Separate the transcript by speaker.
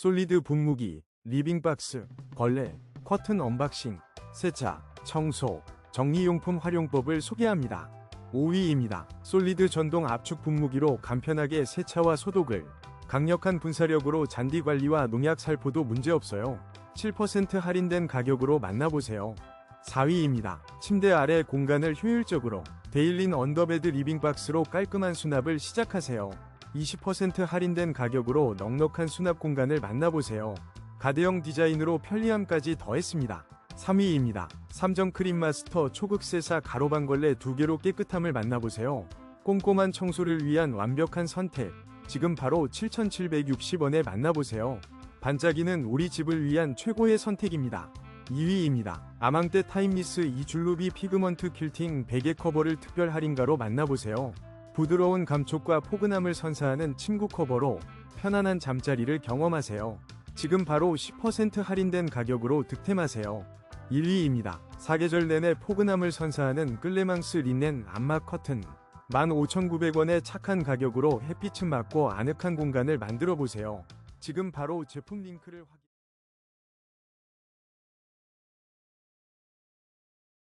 Speaker 1: 솔리드 분무기, 리빙박스, 걸레, 커튼 언박싱, 세차, 청소, 정리용품 활용법을 소개합니다. 5위입니다. 솔리드 전동 압축 분무기로 간편하게 세차와 소독을 강력한 분사력으로 잔디 관리와 농약 살포도 문제없어요. 7% 할인된 가격으로 만나보세요. 4위입니다. 침대 아래 공간을 효율적으로 데일린 언더베드 리빙박스로 깔끔한 수납을 시작하세요. 20% 할인된 가격으로 넉넉한 수납 공간을 만나보세요. 가대형 디자인으로 편리함까지 더했습니다. 3위입니다. 삼정 크림 마스터 초극 세사 가로방걸레 두 개로 깨끗함을 만나보세요. 꼼꼼한 청소를 위한 완벽한 선택. 지금 바로 7,760원에 만나보세요. 반짝이는 우리 집을 위한 최고의 선택입니다. 2위입니다. 아망떼 타임리스 이줄루비 피그먼트 퀼팅 베개 커버를 특별 할인가로 만나보세요. 부드러운 감촉과 포근함을 선사하는 침구 커버로 편안한 잠자리를 경험하세요. 지금 바로 10% 할인된 가격으로 득템하세요. 1위입니다. 사계절 내내 포근함을 선사하는 끌레망스 린넨 안마 커튼. 15,900원의 착한 가격으로 햇빛은 맞고 아늑한 공간을 만들어 보세요. 지금 바로 제품 링크를 확인